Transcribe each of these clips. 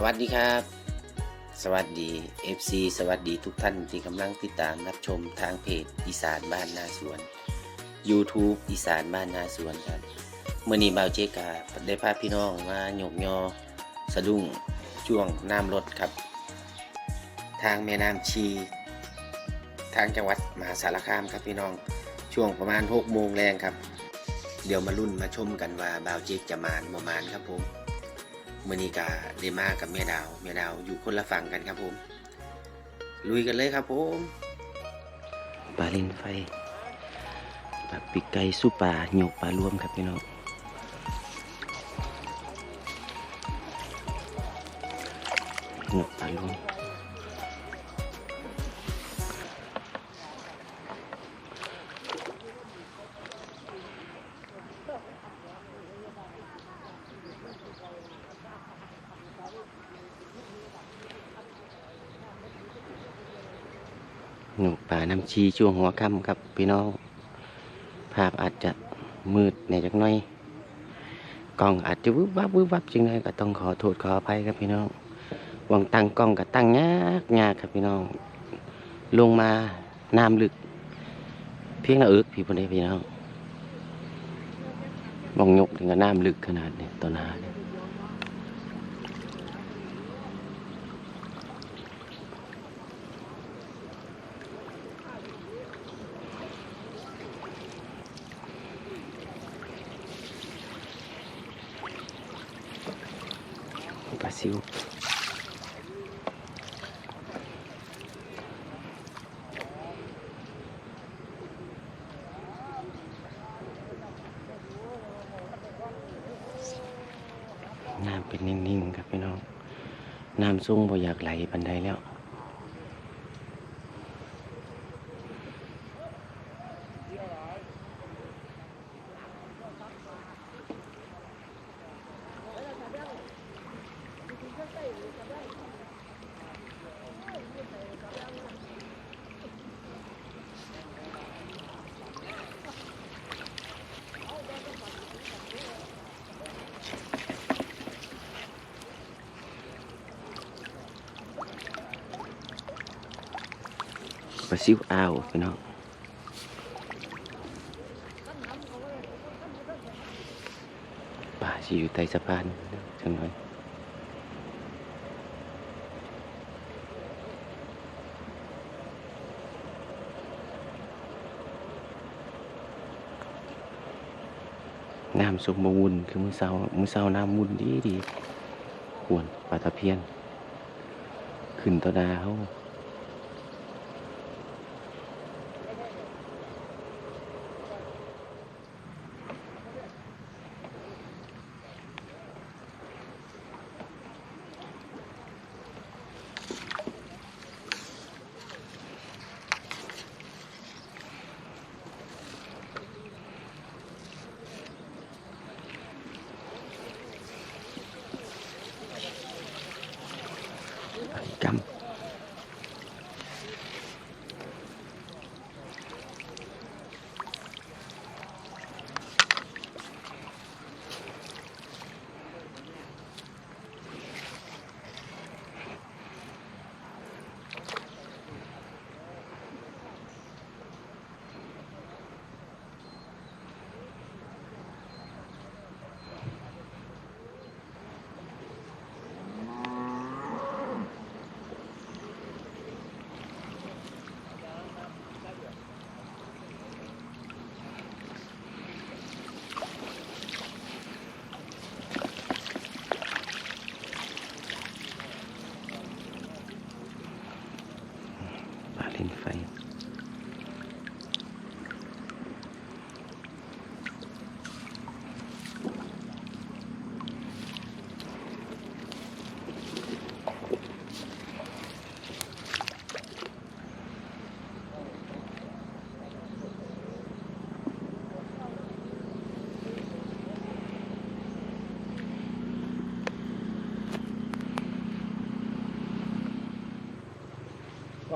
สวัสดีครับ สวัสดี FC สวัสดีทุกท่านที่กำลังติดตามรับชมทางเพจอีสานบ้านนาสวน YouTube อีสานบ้านนาสวนครับเมื่อนี้บ่าวเจกาได้พาพี่น้องมาหยกยอ สะดุ้งช่วงน้ำลดครับ ทางแม่น้ำชี ทางจังหวัดมหาสารคามครับพี่น้องช่วงประมาณ6โมงแรงครับ เดี๋ยวมารุ่นมาชมกันว่าบ่าวเจกจะมานประมาณครับผม มือนีกาเดมากับแม่ดาวแม่ดาวอยู่คนละฝั่งกันครับผม ลุยกันเลยครับผมปลาลินไฟปลาปีกไก่สู้ปลาหยกปลารวมครับพี่น้อง หยกปลาน้ำชีช่วงหัวค่ำครับ พี่น้อง ภาพอาจจะมืดในจักหน่อยกล้องอาจจะวึบวับวึบวับจริงเลยก็ต้องขอโทษขออภัยครับพี่น้องวางตั้งกล้องกับตั้งยากยากครับพี่น้อง ลงมาน้ำลึก เพียงหน้าเอิกพี่พนเดพี่น้องมองยกถึงกับน้ำลึกขนาดนี้ต่อหน้าเนี่ย ปลาซิวน้ำเป็นนิ่งๆครับพี่น้อง น้ำซุ่งบ่อยากไหลบันไดแล้ว ปลาซิวอ้าวพี่น้องปลาสิอยู่ใต้สะพานจังหน่อยน้ำสมบูรณ์คือมือเศร้ามือเศร้าน้ำมุนดีดีควรปลาตะเพียน ขึ้นตัวดาเขา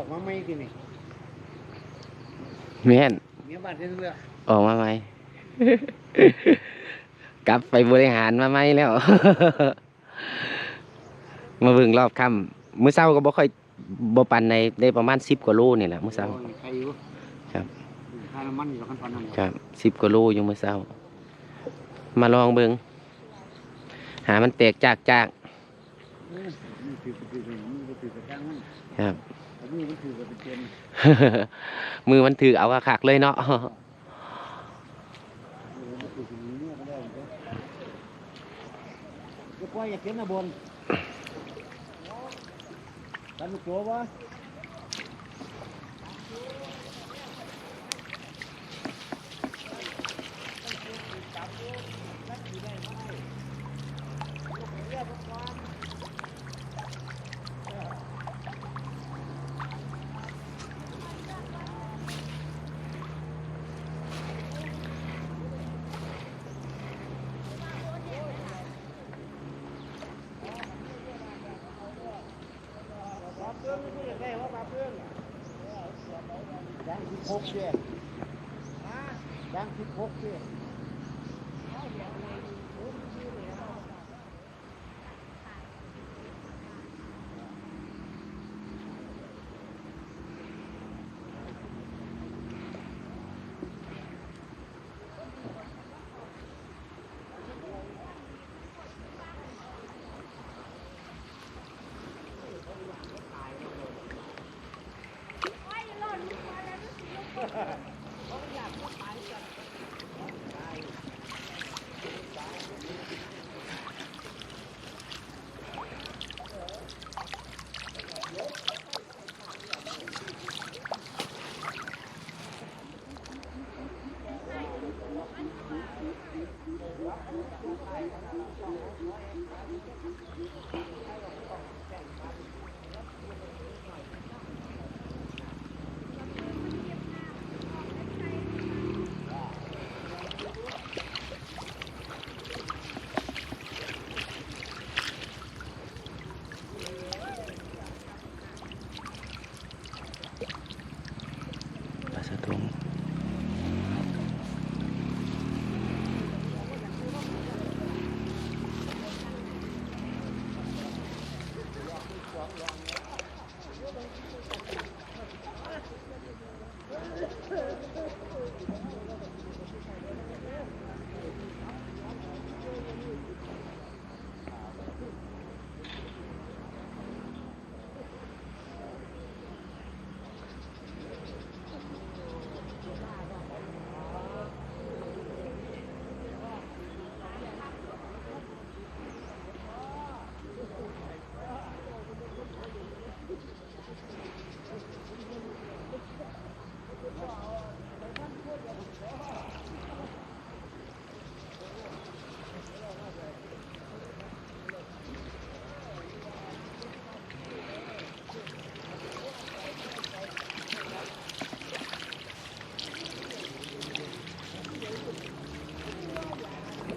อกมาไม่กินนี่แม่นเมียบ้านเรื่องเรื่องออกมาไหม กลับไปบริหารมาไหมแล้ว มาเบิ่งรอบค่ำมื้อเช้าก็บ่ค่อยบ่ปานในได้ประมาณ10กว่าโลนี่แหละมื้อเช้าโอ้ยใครอยู่ครับ ค่าน้ำมันอยู่ขั้นตอนนั้นครับ10กว่าโลอยู่มื้อเช้า มาลองเบิ่งหามันแตกจากจากเออมันถือก็ถือไปมันก็ถือไปจ้างมันครับ แต่นี่มันถือก็เป็นเต็มมือมันถือเอาคักๆเลยเนาะเออมันถือสิ่งนี้เนี่ยก็ได้เหมือนกันจะปล่อยอย่าเก็บนะบนตันลูกโจ้วะ เพื่อนไม่อยากได้ว่าปลาเพื่อนยังสิบหกเดือนยังสิบหกเดือนป Vamos lá.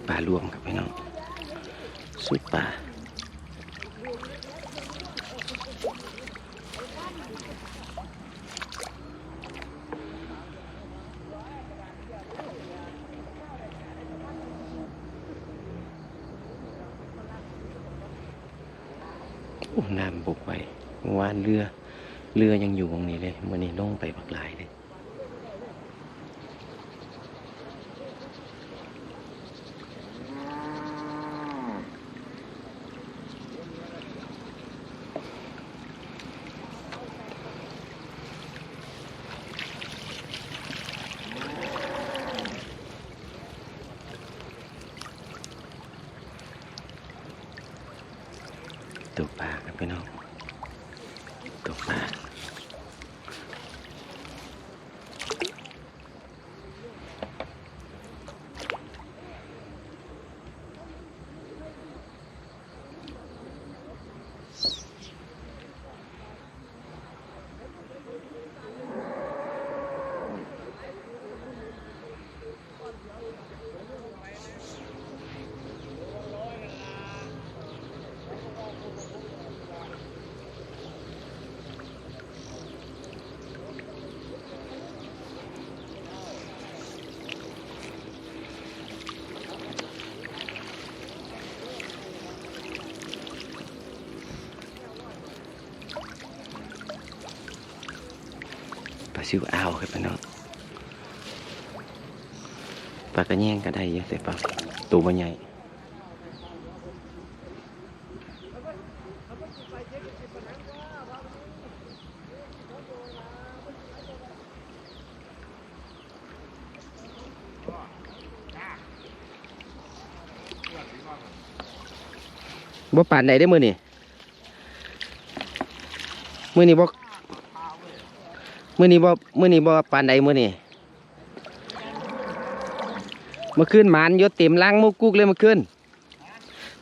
ปลารวมครับพี่น้องสุดปลาน้ำบุกไปเมื่อวานเรือ เรือยังอยู่ตรงนี้เลยวันนี้ลงไปบักหลายเลย ซิวอ้าวครับพี่น้องปลากระแยงก็ได้เยอะแต่ปลาตัวมันใหญ่บ่ปานใดได้มือนี่มือนี่บ่ มือนี่บ่มือนี่บ่ปานใดมือนี่เมื่อคืนหมานอยศเต็มล่างมุกกุกเลยเมื่อคืน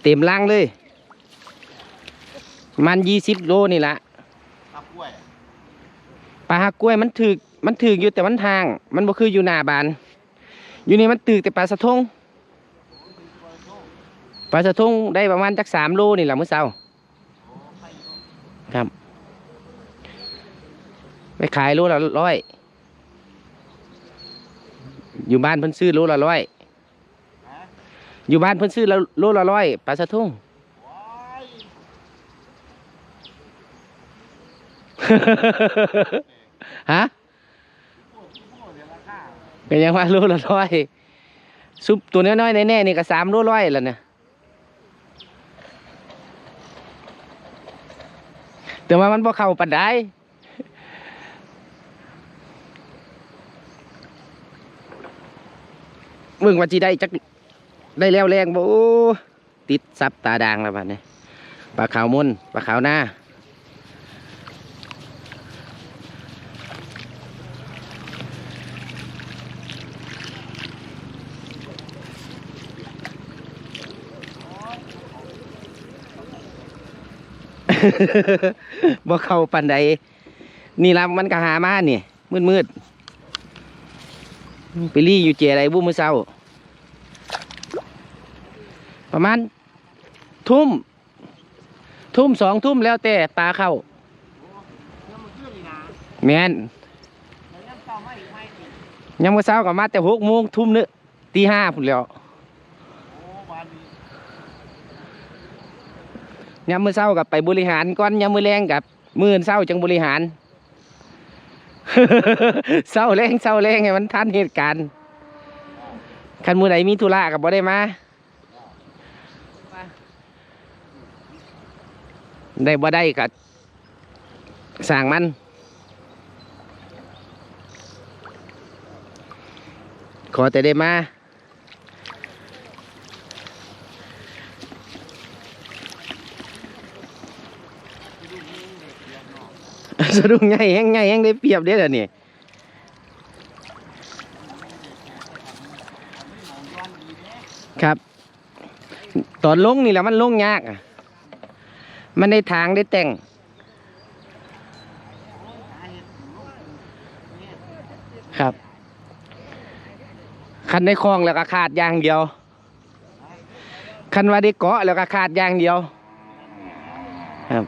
เต็มล่างเลย มันยี่สิบโลนี่ละตับกล้วยปลาหักกล้วยมันถึกมันถึกอยู่แต่มันทาง มันบ่คืออยู่หน้าบาน อยู่นี่มันตึกแต่ปลาสะทงปลาสะทงได้ประมาณจักสามโลนี่แหละมื้อเช้าครับ ไปขายโลละร้อย อยู่บ้านเพิ่นซื้อโลละร้อย อยู่บ้านเพิ่นซื้อละโลละร้อยปลาสะทุ่งว้ายฮะเดี๋ยวราคาก็ยังว่าโลละร้อยซุปตัวน้อยๆแน่ๆนี่ก็สามโลร้อยแล้วเนี่ยแต่ว่ามันบ่เข้าปันได้ มึงว่าจีได้จักได้แล้วแรงบ่ติดซับตาด่างแล้วบัดนี้ปลาขาวมุนปลาขาวหน้าบ่เข้าปันใดนี่ละมันก็หามาเนี่ยมืดมืดๆ ไปรี่อยู่เจอะไรบุ้มือเศร้า ประมาณ ทุ่ม ทุ่มสองทุ่มแล้วแต่ปลาเข้าแมนยังต่อมาอีกไหมอีกยังมือเศร้าก็มาแต่หกโมงทุ่มนึกตีห้าพุ่นแล้วโอ้บ้านนี้ยามมือเศร้ากับไปบริหารก่อนยามมือแรงกับมืออนเศร้าจังบริหาร เศร้าแรงเศร้าแรงให้มันทันเหตุการณ์คันมือไหนมีธุระกับบ่ได้มาได้บ่ได้กับสั่งมันขอแต่ได้มา สะดุ้งไงแห้งไงแห้งได้เปรียบเด้อเดี๋ยวนี่ครับ ตอนลงนี่แหละมันลงยากอะมันได้ทางได้แต่งครับ คันได้คลองแล้วก็ขาดยางเดียว คันว่าได้เกาะแล้วก็ขาดยางเดียว ครับ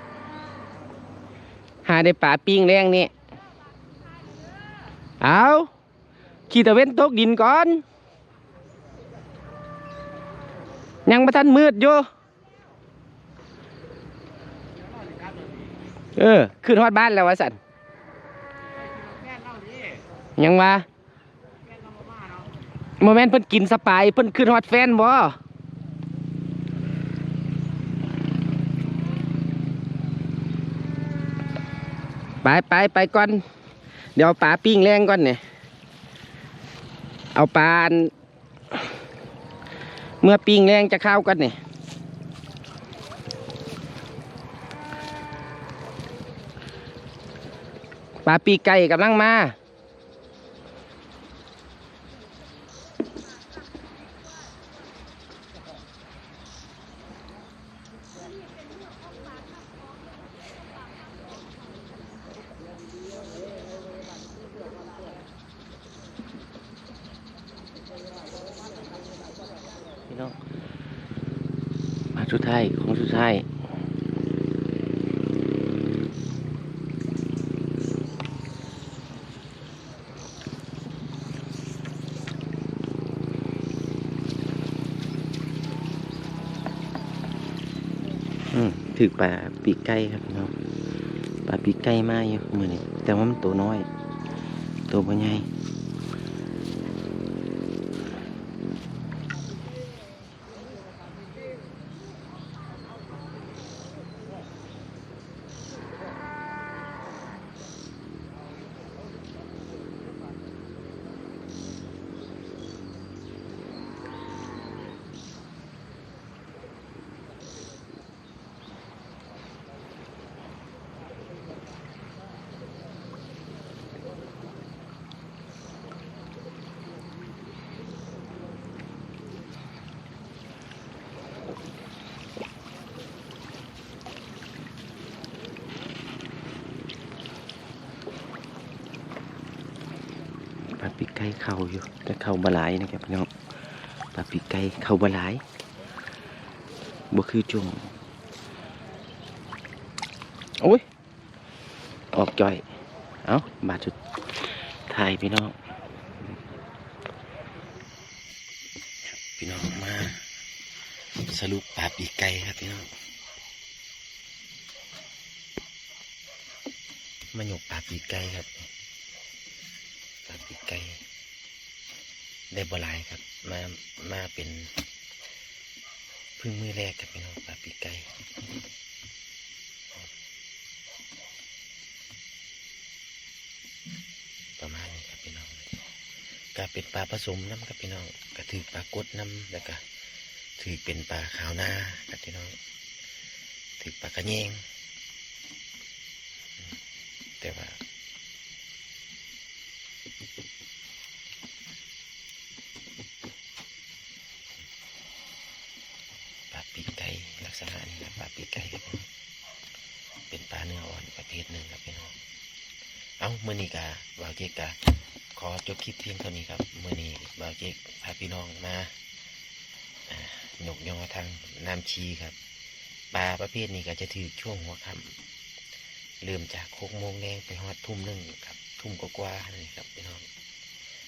หาได้ป่าปิ้งแรงนี่เอาขี่ตะเว้นตกดินก่อน ยังมาทันมืดอยู่เออขึ้นฮอดบ้านแล้ววะสันยังว่าแม่นเล่ามาเนาะโมเมนต์เพิ่นกินสปายเพิ่นขึ้นฮอดแฟนบ่ ไปไปไปก่อน เดี๋ยวปลาปิ้งแรงก่อนเนี่ยเอาปลานเมื่อปิ้งแรงจะเข้ากันเนี่ยปลาปีไก่กำลังมา พี่น้องมาสุดท้ายของสุดท้ายถือปลาปีกไก่ครับน้องปลาปีกไก่มาอยู่มือนี่แต่ว่ามันตัวน้อย ตัวบ่ใหญ่ ปลาปีกไก่เข้าอยู่แต่เข้าบลายนะครับพี่น้องปลาปีกไก่เข้าบลายบ่คือจุ่มโอ้ยออกจ่อย เอ้าบาดจุดถ่ายพี่น้องพี่น้องมาสรุปปลาปีกไก่ครับพี่น้องมาหยกปลาปีกไก่ครับ ปลาปีกไก่ได้บหลายครับ มามาเป็นพึ่งมือแรกครับพี่น้องปลาปีกไก่ประมาณนี้ครับพี่น้องก็เป็นปลาผสมน้ำครับพี่น้องก็ถือปลากดน้ำแล้วก็ถือเป็นปลาขาวหน้าครับพี่น้องถือปลากระเยงอืมแต่ว่า ปลาปีกไก่ลักษณะนี้ครับ ปลาปีกไก่ครับพี่เป็นปลาเนื้ออ่อนประเภทหนึ่งครับพี่น้องเอาเมื่อนี้กะบ่าวเจ๊กกะขอจบคลิปเพียงเท่านี้ครับเมื่อนี้บาวเจ๊กพาพี่น้องมาหยกยอทางน้ำชีครับปลาประเภทนี้ก็จะถือช่วงหัวค่ำเริ่มจากหกโมงแดงไปฮอดทุ่มหนึ่งครับ ทุ่มกว่าๆนี่ครับพี่น้อง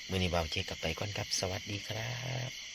มื่อนี้บาวเจ๊กกลับไปก่อนครับ สวัสดีครับ